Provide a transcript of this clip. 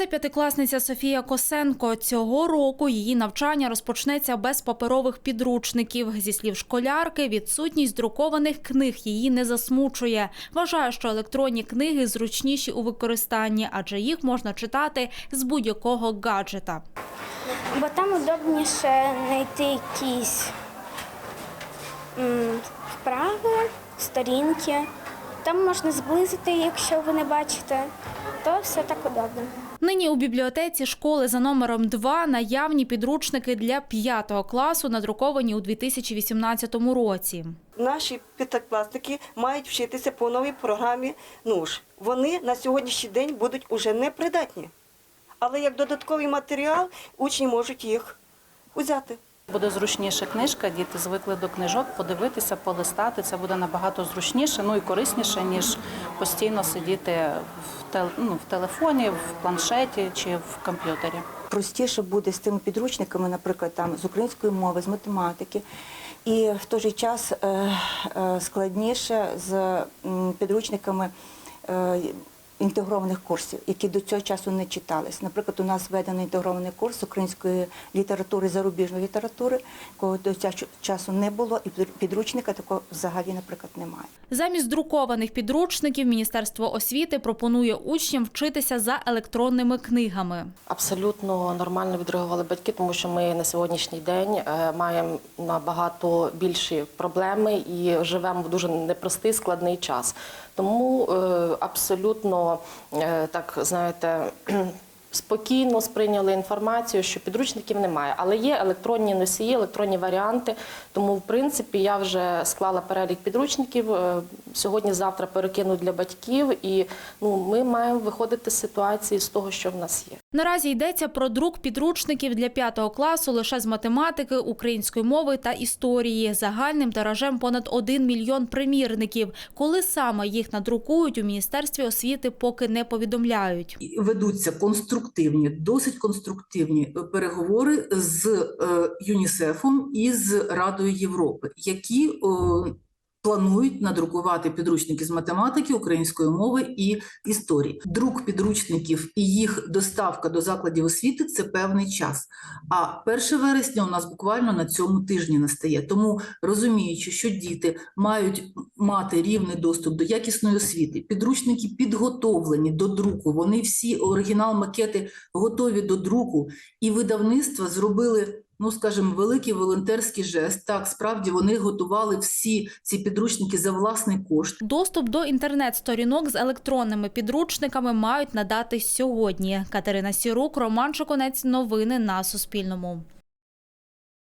Це п'ятикласниця Софія Косенко. Цього року її навчання розпочнеться без паперових підручників. Зі слів школярки, відсутність друкованих книг її не засмучує. Вважає, що електронні книги зручніші у використанні, адже їх можна читати з будь-якого гаджета. Бо там удобніше знайти якісь вправи, сторінки. Там можна зблизити, якщо ви не бачите, то все так удобно. Нині у бібліотеці школи за номером 2 наявні підручники для 5 класу, надруковані у 2018 році. Наші п'ятикласники мають вчитися по новій програмі НУШ. Вони на сьогоднішній день будуть уже непридатні. Але як додатковий матеріал учні можуть їх взяти. Буде зручніша книжка, діти звикли до книжок, подивитися, полистати. Це буде набагато зручніше, ну і корисніше, ніж постійно сидіти в, тел, ну, в телефоні, в планшеті чи в комп'ютері. простіше буде з тими підручниками, наприклад, там з української мови, з математики, і в той же час е, е, складніше з підручниками. Інтегрованих курсів, які до цього часу не читались. Наприклад, у нас введений інтегрований курс української літератури, зарубіжної літератури, якого до цього часу не було, і підручника такого взагалі, наприклад, немає. Замість друкованих підручників Міністерство освіти пропонує учням вчитися за електронними книгами. Абсолютно нормально відреагували батьки, тому що ми на сьогоднішній день е, маємо набагато більші проблеми і живемо в дуже непростий складний час. Тому е, абсолютно е, так знаєте. Спокійно сприйняли інформацію, що підручників немає, але є електронні носії, електронні варіанти. Тому, в принципі, я вже склала перелік підручників. е, Сьогодні-завтра перекину для батьків, і ну ми маємо виходити з ситуації з того, що в нас є. Наразі йдеться про друк підручників для 5 класу лише з математики, української мови та історії. Загальним тиражем понад 1 мільйон примірників. Коли саме їх надрукують, у Міністерстві освіти поки не повідомляють. Ведуться конструктивні, досить конструктивні переговори з е, ЮНІСЕФом і з Радою Європи, які е, планують надрукувати підручники з математики, української мови і історії. Друк підручників і їх доставка до закладів освіти це певний час. А 1 вересня у нас буквально на цьому тижні настає. Тому розуміючи, що діти мають мати рівний доступ до якісної освіти, підручники підготовлені до друку. Вони всі оригінал-макети готові до друку, і видавництва зробили. Ну, скажімо, великий волонтерський жест. Так, справді вони готували всі ці підручники за власний кошт. Доступ до інтернет-сторінок з електронними підручниками мають надати сьогодні. Катерина Сірук, Роман Шоконець. Новини на Суспільному.